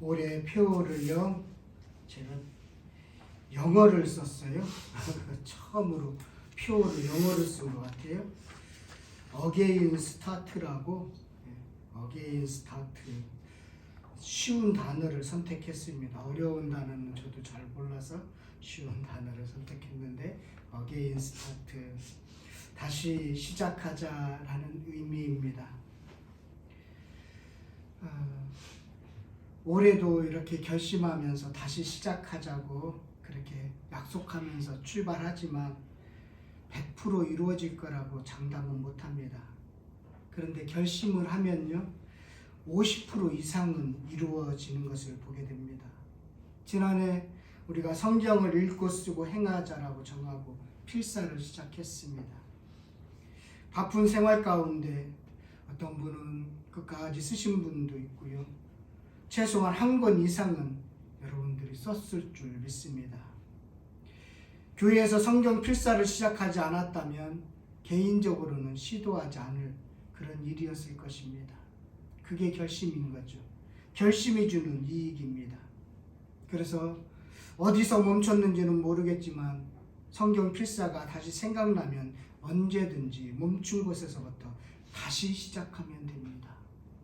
올해 표를요 제가 영어를 썼어요. 처음으로 표를 영어를 쓴 것 같아요. 어게인 스타트라고 어게인 스타트 쉬운 단어를 선택했습니다. 어려운 단어는 저도 잘 몰라서 쉬운 단어를 선택했는데 어게인 스타트 다시 시작하자라는 의미입니다. 어, 올해도 이렇게 결심하면서 다시 시작하자고 그렇게 약속하면서 출발하지만 100% 이루어질 거라고 장담은 못합니다. 그런데 결심을 하면요, 50% 이상은 이루어지는 것을 보게 됩니다. 지난해 우리가 성경을 읽고 쓰고 행하자라고 정하고 필사를 시작했습니다. 바쁜 생활 가운데 어떤 분은 끝까지 쓰신 분도 있고요. 최소한 한 권 이상은 여러분들이 썼을 줄 믿습니다. 교회에서 성경 필사를 시작하지 않았다면 개인적으로는 시도하지 않을 그런 일이었을 것입니다. 그게 결심인 거죠. 결심이 주는 이익입니다. 그래서 어디서 멈췄는지는 모르겠지만 성경 필사가 다시 생각나면 언제든지 멈춘 곳에서부터 다시 시작하면 됩니다.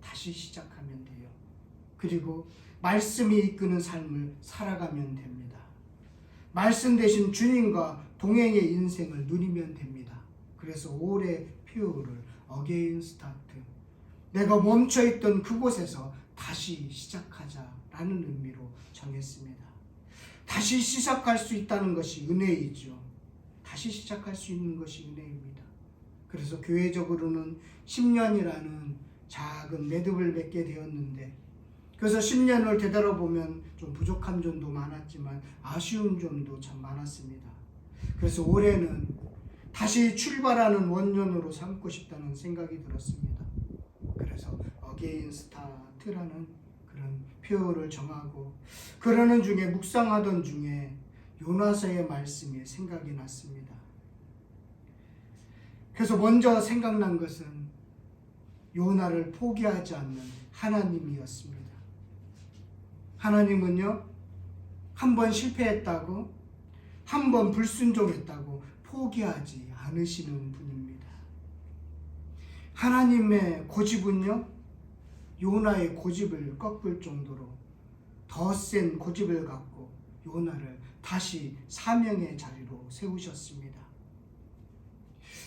다시 시작하면 돼요. 그리고 말씀이 이끄는 삶을 살아가면 됩니다. 말씀 대신 주님과 동행의 인생을 누리면 됩니다. 그래서 올해 표를 어게인 스타트 내가 멈춰 있던 그곳에서 다시 시작하자라는 의미로 정했습니다. 다시 시작할 수 있다는 것이 은혜이죠. 다시 시작할 수 있는 것이 은혜입니다. 그래서 교회적으로는 10년이라는 작은 매듭을 맺게 되었는데 그래서 10년을 되돌아보면 좀 부족한 점도 많았지만 아쉬운 점도 참 많았습니다. 그래서 올해는 다시 출발하는 원년으로 삼고 싶다는 생각이 들었습니다. 그래서 어게인 스타트라는 그런 표어를 정하고 그러는 중에 묵상하던 중에 요나서의 말씀이 생각이 났습니다. 그래서 먼저 생각난 것은 요나를 포기하지 않는 하나님이었습니다. 하나님은요, 한 번 실패했다고, 한 번 불순종했다고 포기하지 않으시는 분입니다. 하나님의 고집은요, 요나의 고집을 꺾을 정도로 더 센 고집을 갖고 요나를 다시 사명의 자리로 세우셨습니다.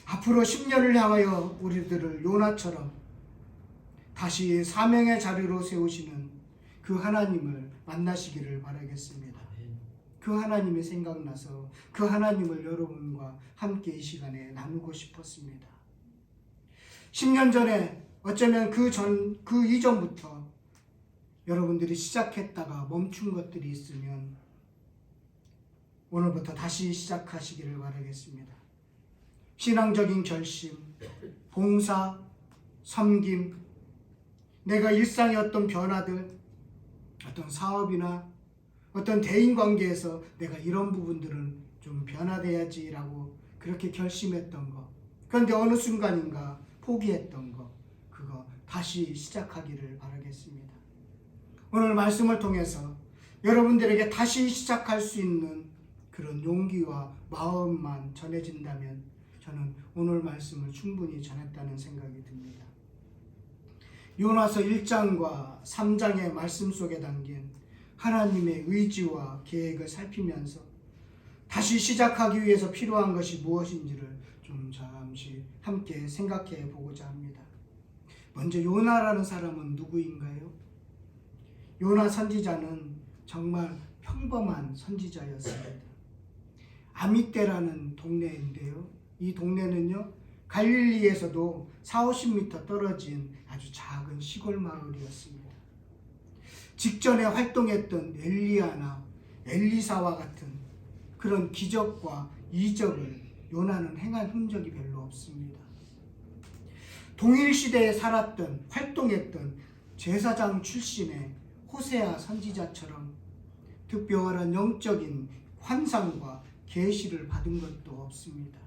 앞으로 10년을 향하여 우리들을 요나처럼 다시 사명의 자리로 세우시는 그 하나님을 만나시기를 바라겠습니다. 그 하나님이 생각나서 그 하나님을 여러분과 함께 이 시간에 나누고 싶었습니다. 10년 전에 어쩌면 그 전, 그 이전부터 여러분들이 시작했다가 멈춘 것들이 있으면 오늘부터 다시 시작하시기를 바라겠습니다. 신앙적인 결심, 봉사, 섬김, 내가 일상의 어떤 변화들, 어떤 사업이나 어떤 대인 관계에서 내가 이런 부분들은 좀 변화돼야지라고 그렇게 결심했던 거. 그런데 어느 순간인가 포기했던 거. 그거 다시 시작하기를 바라겠습니다. 오늘 말씀을 통해서 여러분들에게 다시 시작할 수 있는 그런 용기와 마음만 전해진다면 저는 오늘 말씀을 충분히 전했다는 생각이 듭니다. 요나서 1장과 3장의 말씀 속에 담긴 하나님의 의지와 계획을 살피면서 다시 시작하기 위해서 필요한 것이 무엇인지를 좀 잠시 함께 생각해 보고자 합니다. 먼저 요나라는 사람은 누구인가요? 요나 선지자는 정말 평범한 선지자였습니다. 아미떼라는 동네인데요. 이 동네는요. 갈릴리에서도 4, 50m 떨어진 아주 작은 시골 마을이었습니다. 직전에 활동했던 엘리야나 엘리사와 같은 그런 기적과 이적을 요나는 행한 흔적이 별로 없습니다. 동일 시대에 살았던 활동했던 제사장 출신의 호세아 선지자처럼 특별한 영적인 환상과 계시를 받은 것도 없습니다.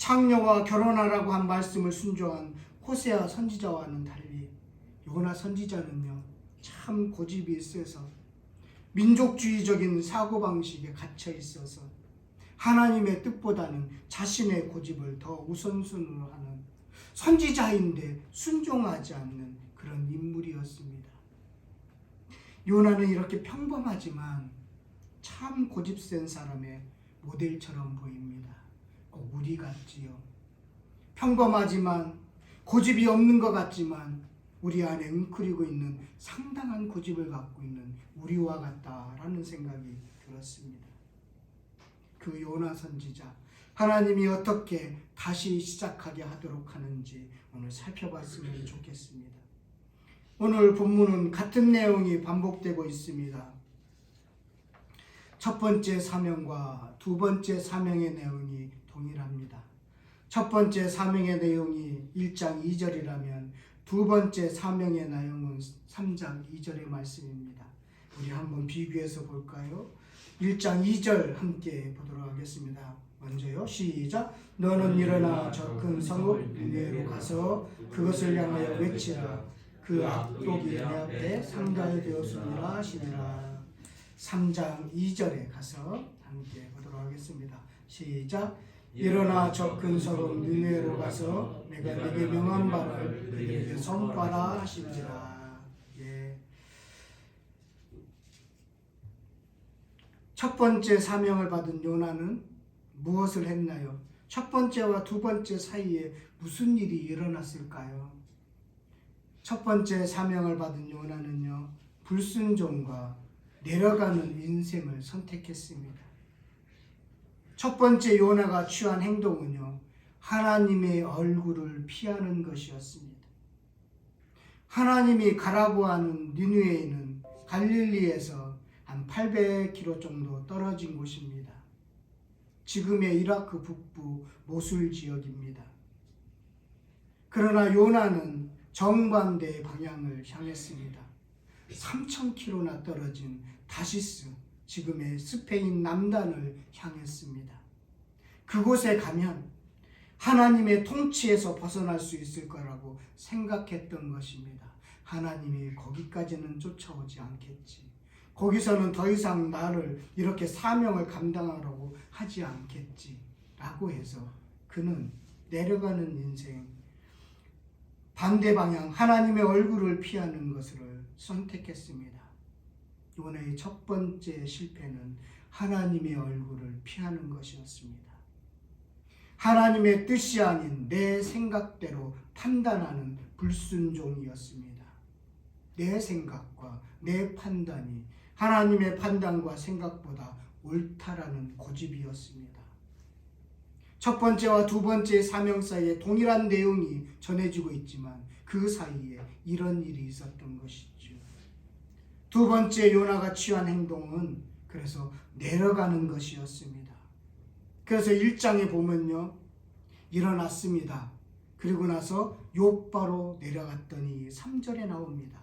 창녀와 결혼하라고 한 말씀을 순종한 호세아 선지자와는 달리 요나 선지자는요 참 고집이 세서 민족주의적인 사고방식에 갇혀 있어서 하나님의 뜻보다는 자신의 고집을 더 우선순위로 하는 선지자인데 순종하지 않는 그런 인물이었습니다. 요나는 이렇게 평범하지만 참 고집센 사람의 모델처럼 보입니다. 꼭 우리 같지요. 평범하지만 고집이 없는 것 같지만 우리 안에 웅크리고 있는 상당한 고집을 갖고 있는 우리와 같다라는 생각이 들었습니다. 그 요나 선지자 하나님이 어떻게 다시 시작하게 하도록 하는지 오늘 살펴봤으면 좋겠습니다. 오늘 본문은 같은 내용이 반복되고 있습니다. 첫 번째 사명과 두 번째 사명의 내용이 동일합니다. 첫 번째 사명의 내용이 1장 2절이라면 두 번째 사명의 내용은 3장 2절의 말씀입니다. 우리 한번 비교해서 볼까요? 1장 2절 함께 보도록 하겠습니다. 먼저요. 시작. 너는 일어나 저 큰 성읍 니네로 가서 그것을 향하여 외치라. 그 악독이 내 앞에 상달이 되었으니라 하시니라. 3장 2절에 가서 함께 보도록 하겠습니다. 시작. 일어나 저큰 성읍 니네로 가서 내가 네게 명한 바를 그들에게 선포하라 하시니라. 예. 첫 번째 사명을 받은 요나는 무엇을 했나요? 첫 번째와 두 번째 사이에 무슨 일이 일어났을까요? 첫 번째 사명을 받은 요나는요, 불순종과 내려가는 인생을 선택했습니다. 첫 번째 요나가 취한 행동은요, 하나님의 얼굴을 피하는 것이었습니다. 하나님이 가라고 하는 니누에는 갈릴리에서 한 800km 정도 떨어진 곳입니다. 지금의 이라크 북부 모술 지역입니다. 그러나 요나는 정반대의 방향을 향했습니다. 3,000km나 떨어진 다시스, 지금의 스페인 남단을 향했습니다. 그곳에 가면 하나님의 통치에서 벗어날 수 있을 거라고 생각했던 것입니다. 하나님이 거기까지는 쫓아오지 않겠지. 거기서는 더 이상 나를 이렇게 사명을 감당하라고 하지 않겠지. 라고 해서 그는 내려가는 인생, 반대 방향, 하나님의 얼굴을 피하는 것을 선택했습니다. 요나의 첫 번째 실패는 하나님의 얼굴을 피하는 것이었습니다. 하나님의 뜻이 아닌 내 생각대로 판단하는 불순종이었습니다. 내 생각과 내 판단이 하나님의 판단과 생각보다 옳다라는 고집이었습니다. 첫 번째와 두 번째 사명 사이에 동일한 내용이 전해지고 있지만 그 사이에 이런 일이 있었던 것이죠. 두 번째 요나가 취한 행동은 그래서 내려가는 것이었습니다. 그래서 1장에 보면요. 일어났습니다. 그리고 나서 요바로 내려갔더니 3절에 나옵니다.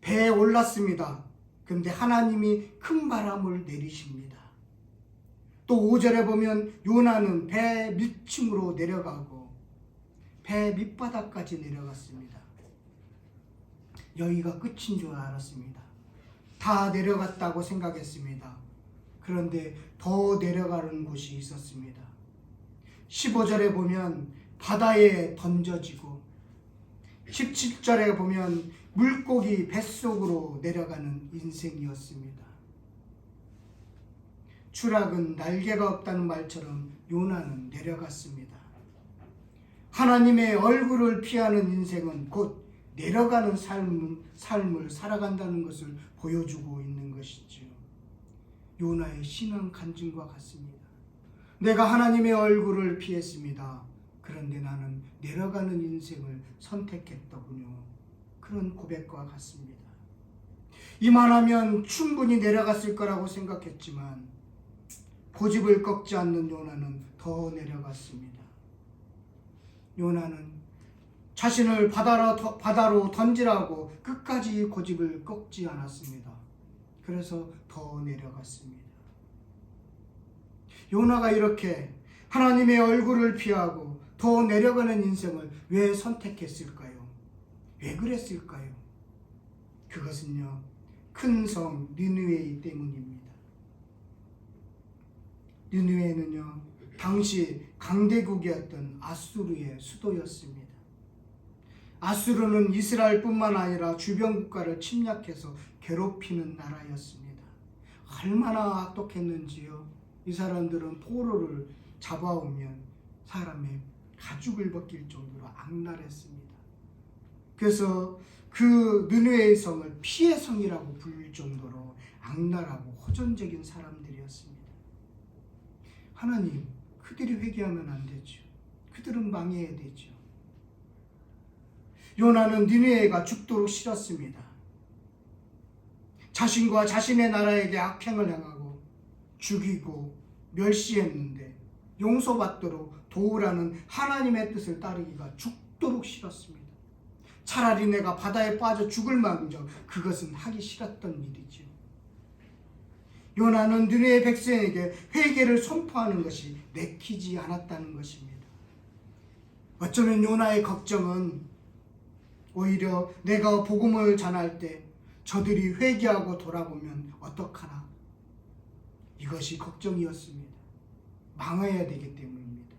배에 올랐습니다. 그런데 하나님이 큰 바람을 내리십니다. 또 5절에 보면 요나는 배 밑층으로 내려가고 배 밑바닥까지 내려갔습니다. 여기가 끝인 줄 알았습니다. 다 내려갔다고 생각했습니다. 그런데 더 내려가는 곳이 있었습니다. 15절에 보면 바다에 던져지고 17절에 보면 물고기 뱃속으로 내려가는 인생이었습니다. 추락은 날개가 없다는 말처럼 요나는 내려갔습니다. 하나님의 얼굴을 피하는 인생은 곧 내려가는 삶, 삶을 살아간다는 것을 보여주고 있는 것이지요. 요나의 신앙 간증과 같습니다. 내가 하나님의 얼굴을 피했습니다. 그런데 나는 내려가는 인생을 선택했더군요. 그런 고백과 같습니다. 이만하면 충분히 내려갔을 거라고 생각했지만 고집을 꺾지 않는 요나는 더 내려갔습니다. 요나는 자신을 바다로, 바다로 던지라고 끝까지 고집을 꺾지 않았습니다. 그래서 더 내려갔습니다. 요나가 이렇게 하나님의 얼굴을 피하고 더 내려가는 인생을 왜 선택했을까요? 왜 그랬을까요? 그것은요 큰 성 니느웨이 때문입니다. 니느웨는요 당시 강대국이었던 아수르의 수도였습니다. 아수르는 이스라엘뿐만 아니라 주변 국가를 침략해서 괴롭히는 나라였습니다. 얼마나 악독했는지요. 이 사람들은 포로를 잡아오면 사람의 가죽을 벗길 정도로 악랄했습니다. 그래서 그 느누의 성을 피의 성이라고 부를 정도로 악랄하고 호전적인 사람들이었습니다. 하나님, 그들이 회개하면 안 되죠. 그들은 망해야 되죠. 요나는 니느웨가 죽도록 싫었습니다. 자신과 자신의 나라에게 악행을 행하고 죽이고 멸시했는데 용서받도록 도우라는 하나님의 뜻을 따르기가 죽도록 싫었습니다. 차라리 내가 바다에 빠져 죽을 망정 그것은 하기 싫었던 일이죠. 요나는 느네의 백성에게 회개를 선포하는 것이 내키지 않았다는 것입니다. 어쩌면 요나의 걱정은 오히려 내가 복음을 전할 때 저들이 회개하고 돌아보면 어떡하나 이것이 걱정이었습니다. 망해야 되기 때문입니다.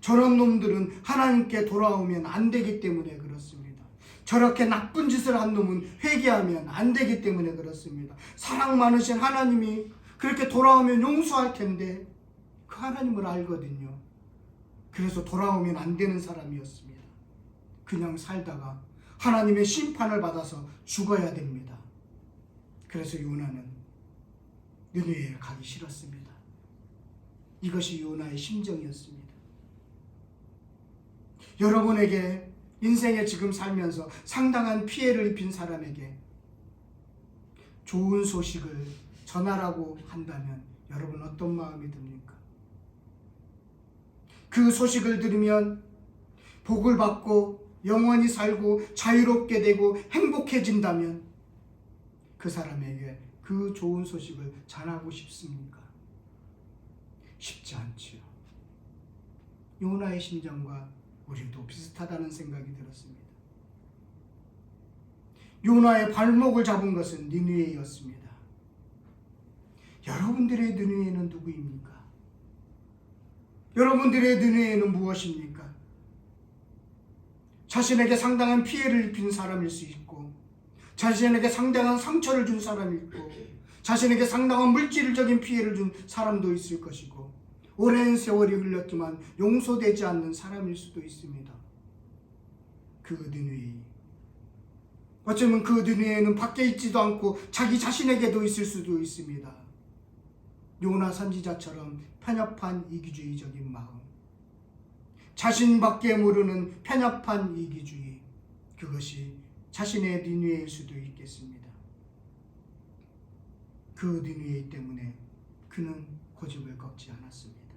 저런 놈들은 하나님께 돌아오면 안 되기 때문에 그렇습니다. 저렇게 나쁜 짓을 한 놈은 회개하면 안 되기 때문에 그렇습니다. 사랑 많으신 하나님이 그렇게 돌아오면 용서할 텐데 그 하나님을 알거든요. 그래서 돌아오면 안 되는 사람이었습니다. 그냥 살다가 하나님의 심판을 받아서 죽어야 됩니다. 그래서 요나는 느네에 가기 싫었습니다. 이것이 요나의 심정이었습니다. 여러분에게 인생에 지금 살면서 상당한 피해를 입힌 사람에게 좋은 소식을 전하라고 한다면 여러분 어떤 마음이 듭니까? 그 소식을 들으면 복을 받고 영원히 살고 자유롭게 되고 행복해진다면 그 사람에게 그 좋은 소식을 전하고 싶습니까? 쉽지 않지요. 요나의 심정과 우리도 비슷하다는 생각이 들었습니다. 요나의 발목을 잡은 것은 니느웨였습니다. 여러분들의 니느웨는 누구입니까? 여러분들의 니느웨는 무엇입니까? 자신에게 상당한 피해를 입힌 사람일 수 있고 자신에게 상당한 상처를 준 사람이 있고 자신에게 상당한 물질적인 피해를 준 사람도 있을 것이고 오랜 세월이 흘렀지만 용서되지 않는 사람일 수도 있습니다. 그 느웨이 어쩌면 그 느웨이는 밖에 있지도 않고 자기 자신에게도 있을 수도 있습니다. 요나 선지자처럼 편협한 이기주의적인 마음 자신밖에 모르는 편협한 이기주의 그것이 자신의 니누에일 수도 있겠습니다. 그 니누에 때문에 그는 고집을 꺾지 않았습니다.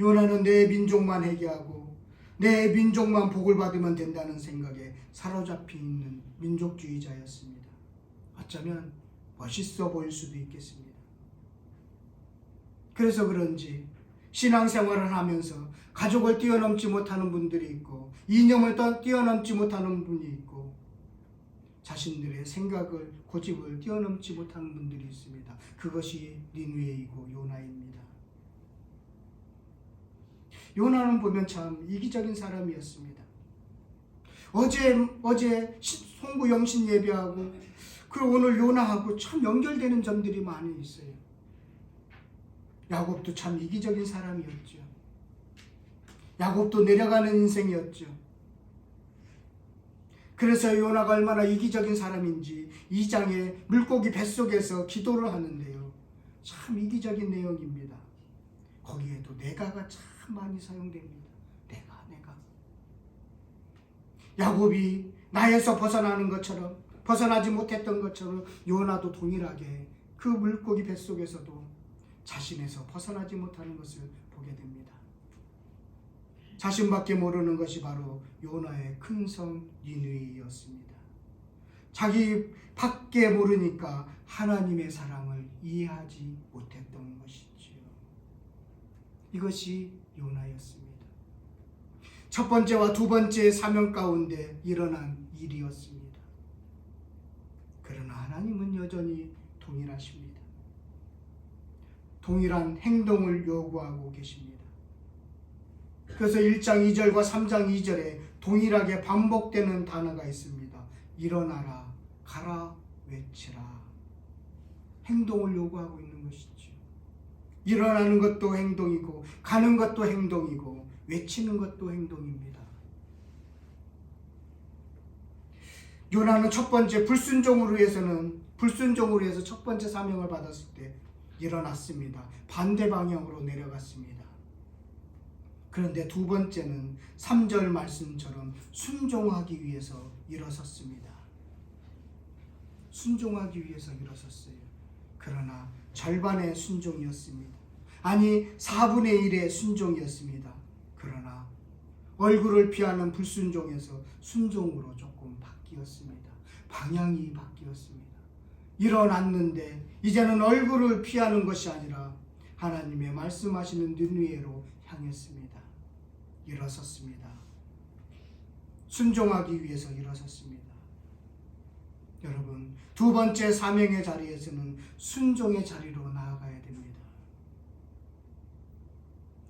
요나는 내 민족만 회개하고 내 민족만 복을 받으면 된다는 생각에 사로잡혀 있는 민족주의자였습니다. 어쩌면 멋있어 보일 수도 있겠습니다. 그래서 그런지 신앙생활을 하면서 가족을 뛰어넘지 못하는 분들이 있고 이념을 뛰어넘지 못하는 분이 있고 자신들의 생각을 고집을 뛰어넘지 못하는 분들이 있습니다. 그것이 니누에이고 요나입니다. 요나는 보면 참 이기적인 사람이었습니다. 어제 어제 송구 영신 예배하고 그리고 오늘 요나하고 참 연결되는 점들이 많이 있어요. 야곱도 참 이기적인 사람이었죠. 야곱도 내려가는 인생이었죠. 그래서 요나가 얼마나 이기적인 사람인지 2장에 물고기 뱃속에서 기도를 하는데요. 참 이기적인 내용입니다. 거기에도 내가가 참 많이 사용됩니다. 내가, 내가. 야곱이 나에서 벗어나는 것처럼, 벗어나지 못했던 것처럼 요나도 동일하게 그 물고기 뱃속에서도 자신에서 벗어나지 못하는 것을 보게 됩니다. 자신밖에 모르는 것이 바로 요나의 큰 성 니느이였습니다. 자기 밖에 모르니까 하나님의 사랑을 이해하지 못했던 것이지요. 이것이 요나였습니다. 첫 번째와 두 번째 사명 가운데 일어난 일이었습니다. 여전히 동일하십니다. 동일한 행동을 요구하고 계십니다. 그래서 1장 2절과 3장 2절에 동일하게 반복되는 단어가 있습니다. 일어나라, 가라, 외치라. 행동을 요구하고 있는 것이죠. 일어나는 것도 행동이고, 가는 것도 행동이고, 외치는 것도 행동입니다. 요나는 첫 번째 불순종으로 해서는 불순종으로 해서 첫 번째 사명을 받았을 때 일어났습니다. 반대 방향으로 내려갔습니다. 그런데 두 번째는 3절 말씀처럼 순종하기 위해서 일어섰습니다. 순종하기 위해서 일어섰어요. 그러나 절반의 순종이었습니다. 아니 4분의 1의 순종이었습니다. 그러나 얼굴을 피하는 불순종에서 순종으로 조금 바뀌었습니다. 방향이 바뀌었습니다. 일어났는데 이제는 얼굴을 피하는 것이 아니라 하나님의 말씀하시는 눈위에로 향했습니다. 일어섰습니다. 순종하기 위해서 일어섰습니다. 여러분, 두 번째 사명의 자리에서는 순종의 자리로 나아가야 됩니다.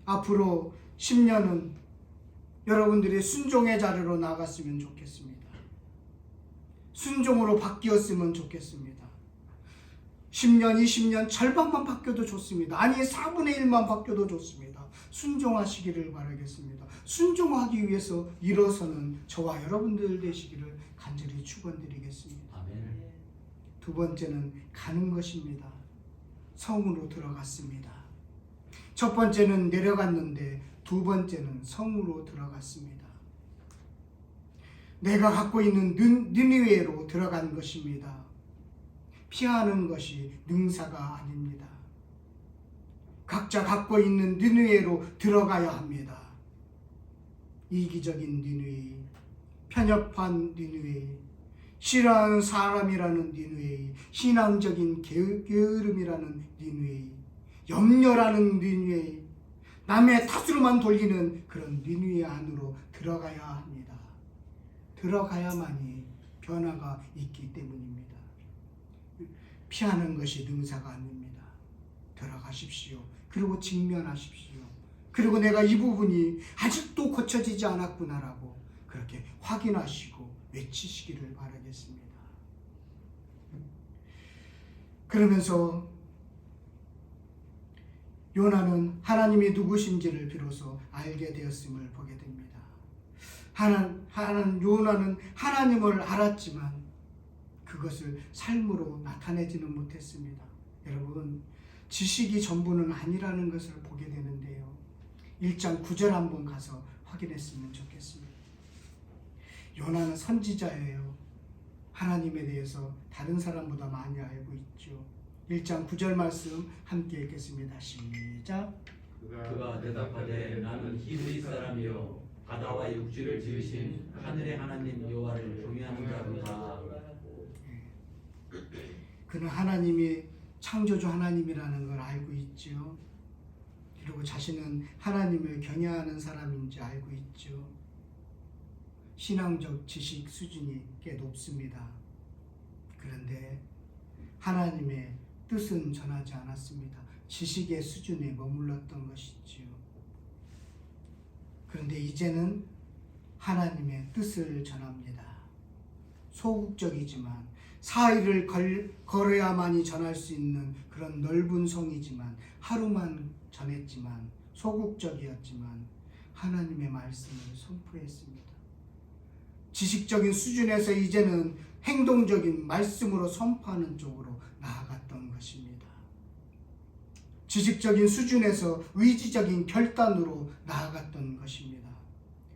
앞으로 10년은 여러분들이 순종의 자리로 나갔으면 좋겠습니다. 순종으로 바뀌었으면 좋겠습니다. 10년, 20년 절반만 바뀌어도 좋습니다. 아니 4분의 1만 바뀌어도 좋습니다. 순종하시기를 바라겠습니다. 순종하기 위해서 일어서는 저와 여러분들 되시기를 간절히 축원드리겠습니다. 두 번째는 가는 것입니다. 성으로 들어갔습니다. 첫 번째는 내려갔는데 두 번째는 성으로 들어갔습니다. 내가 갖고 있는 는, 느니웨로 들어간 것입니다. 피하는 것이 능사가 아닙니다. 각자 갖고 있는 느니웨로 들어가야 합니다. 이기적인 니누이, 편협한 니누이, 싫어하는 사람이라는 니누이, 신앙적인 게- 게으름이라는 니누이, 염려라는 니누이, 남의 탓으로만 돌리는 그런 니누이 안으로 들어가야 합니다. 들어가야만이 변화가 있기 때문입니다. 피하는 것이 능사가 아닙니다. 들어가십시오. 그리고 직면하십시오. 그리고 내가 이 부분이 아직도 고쳐지지 않았구나라고 그렇게 확인하시고 외치시기를 바라겠습니다. 그러면서 요나는 하나님이 누구신지를 비로소 알게 되었음을 보게 됩니다. 하나, 하나, 요나는 하나님을 알았지만 그것을 삶으로 나타내지는 못했습니다. 여러분, 지식이 전부는 아니라는 것을 보게 되는데요. 1장 9절 한번 가서 확인했으면 좋겠습니다. 요나는 선지자예요. 하나님에 대해서 다른 사람보다 많이 알고 있죠. 1장 9절 말씀 함께 읽겠습니다. 시작. 그가 대답하되 나는 히브리 사람이요 바다와 육지를 지으신 하늘의 하나님 여호와를 경외하는 자로다. 그는 하나님이 창조주 하나님이라는 걸 알고 있죠. 그리고 자신은 하나님을 경외하는 사람인지 알고 있죠. 신앙적 지식 수준이 꽤 높습니다. 그런데 하나님의 뜻은 전하지 않았습니다. 지식의 수준에 머물렀던 것이지요. 그런데 이제는 하나님의 뜻을 전합니다. 소극적이지만 사의를 걸, 걸어야만이 전할 수 있는 그런 넓은 성이지만 하루만 전했지만 소극적이었지만 하나님의 말씀을 선포했습니다. 지식적인 수준에서 이제는 행동적인 말씀으로 선포하는 쪽으로 나아갔던 것입니다. 지식적인 수준에서 의지적인 결단으로 나아갔던 것입니다.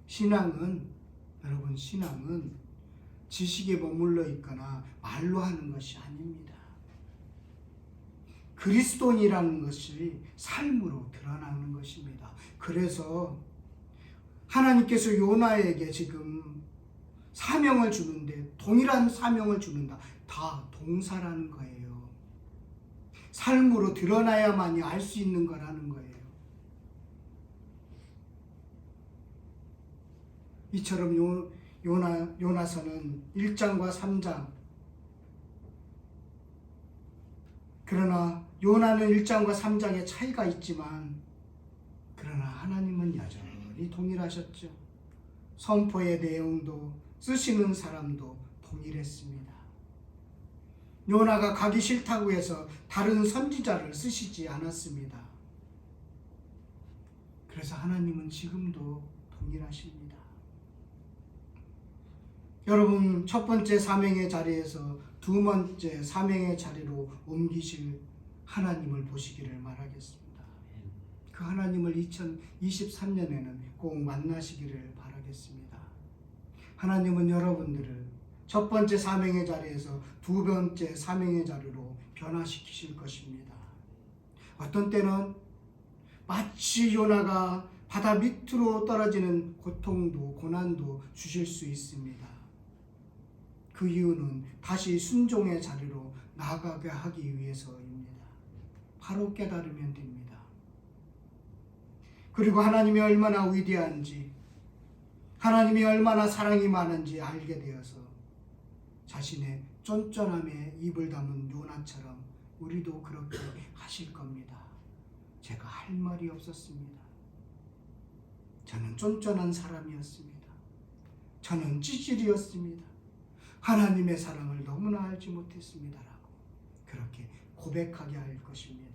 신앙은 여러분 신앙은 지식에 머물러 있거나 말로 하는 것이 아닙니다. 그리스도인이라는 것이 삶으로 드러나는 것입니다. 그래서 하나님께서 요나에게 지금 사명을 주는데 동일한 사명을 주는다. 다 동사라는 거예요. 삶으로 드러나야만이 알 수 있는 거라는 거예요. 이처럼 요, 요나, 요나서는 1장과 3장 그러나 요나는 1장과 3장의 차이가 있지만 그러나 하나님은 여전히 동일하셨죠. 선포의 내용도 쓰시는 사람도 동일했습니다. 요나가 가기 싫다고 해서 다른 선지자를 쓰시지 않았습니다. 그래서 하나님은 지금도 동일하십니다. 여러분 첫 번째 사명의 자리에서 두 번째 사명의 자리로 옮기실 하나님을 보시기를 말하겠습니다. 그 하나님을 2023년에는 꼭 만나시기를 바라겠습니다. 하나님은 여러분들을 첫 번째 사명의 자리에서 두 번째 사명의 자리로 변화시키실 것입니다. 어떤 때는 마치 요나가 바다 밑으로 떨어지는 고통도 고난도 주실 수 있습니다. 그 이유는 다시 순종의 자리로 나아가게 하기 위해서입니다. 바로 깨달으면 됩니다. 그리고 하나님이 얼마나 위대한지, 하나님이 얼마나 사랑이 많은지 알게 되어서 자신의 쫀쫀함에 입을 담은 요나처럼 우리도 그렇게 하실 겁니다. 제가 할 말이 없었습니다. 저는 쫀쫀한 사람이었습니다. 저는 찌질이었습니다. 하나님의 사랑을 너무나 알지 못했습니다라고 그렇게 고백하게 할 것입니다.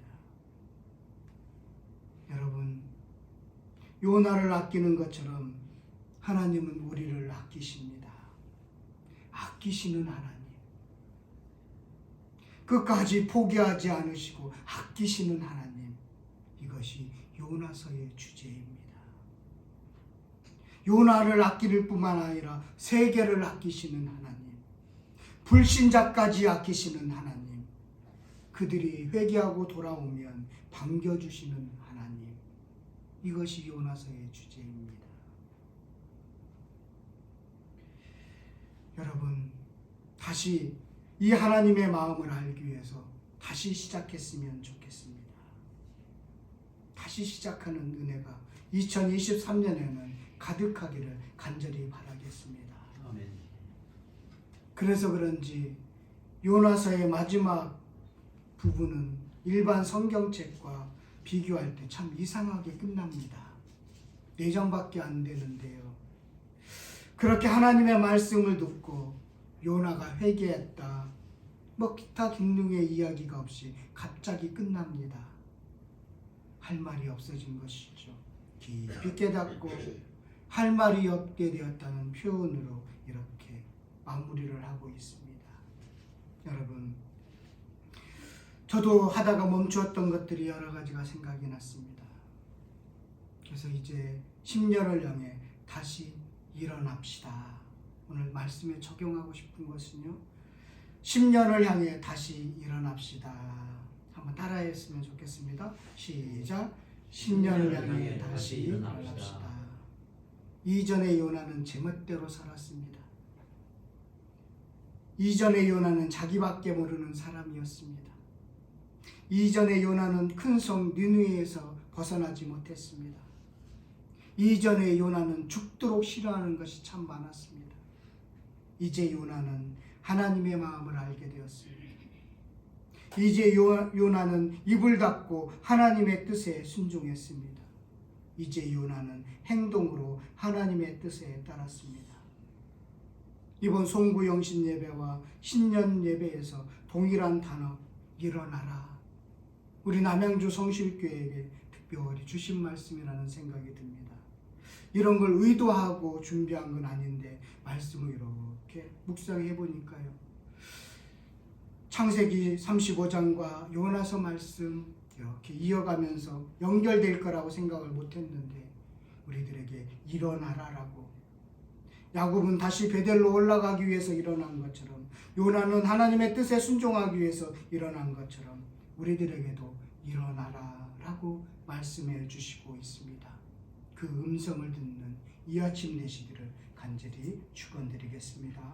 여러분, 요나를 아끼는 것처럼 하나님은 우리를 아끼십니다. 아끼시는 하나님. 끝까지 포기하지 않으시고 아끼시는 하나님. 이것이 요나서의 주제입니다. 요나를 아끼를 뿐만 아니라 세계를 아끼시는 하나님. 불신자까지 아끼시는 하나님. 그들이 회개하고 돌아오면 반겨주시는 하나님. 이것이 요나서의 주제입니다. 여러분, 다시 이 하나님의 마음을 알기 위해서 다시 시작했으면 좋겠습니다. 다시 시작하는 은혜가 2023년에는 가득하기를 간절히 바라겠습니다. 아멘. 그래서 그런지 요나서의 마지막 부분은 일반 성경책과 비교할 때 참 이상하게 끝납니다. 네 장밖에 안 되는데요. 그렇게 하나님의 말씀을 듣고 요나가 회개했다. 뭐 기타 등등의 이야기가 없이 갑자기 끝납니다. 할 말이 없어진 것이죠. 깊이 깨닫고 할 말이 없게 되었다는 표현으로 마무리를 하고 있습니다. 여러분, 저도 하다가 멈추었던 것들이 여러 가지가 생각이 났습니다. 그래서 이제 10년을 향해 다시 일어납시다. 오늘 말씀에 적용하고 싶은 것은요. 10년을 향해 다시 일어납시다. 한번 따라했으면 좋겠습니다. 시작. 10년을 향해 다시 일어납시다. 이전의 요나는 제멋대로 살았습니다. 이전의 요나는 자기밖에 모르는 사람이었습니다. 이전의 요나는 큰 성 니누에서 벗어나지 못했습니다. 이전의 요나는 죽도록 싫어하는 것이 참 많았습니다. 이제 요나는 하나님의 마음을 알게 되었습니다. 이제 요, 요나는 입을 닫고 하나님의 뜻에 순종했습니다. 이제 요나는 행동으로 하나님의 뜻에 따랐습니다. 이번 송구영신 예배와 신년 예배에서 동일한 단어 일어나라. 우리 남양주 성실교회에게 특별히 주신 말씀이라는 생각이 듭니다. 이런 걸 의도하고 준비한 건 아닌데 말씀을 이렇게 묵상해 보니까요. 창세기 35장과 요나서 말씀 이렇게 이어가면서 연결될 거라고 생각을 못 했는데 우리들에게 일어나라라고 야곱은 다시 베델로 올라가기 위해서 일어난 것처럼 요나는 하나님의 뜻에 순종하기 위해서 일어난 것처럼 우리들에게도 일어나라라고 말씀해 주시고 있습니다. 그 음성을 듣는 이 아침 내시기를 간절히 축원드리겠습니다.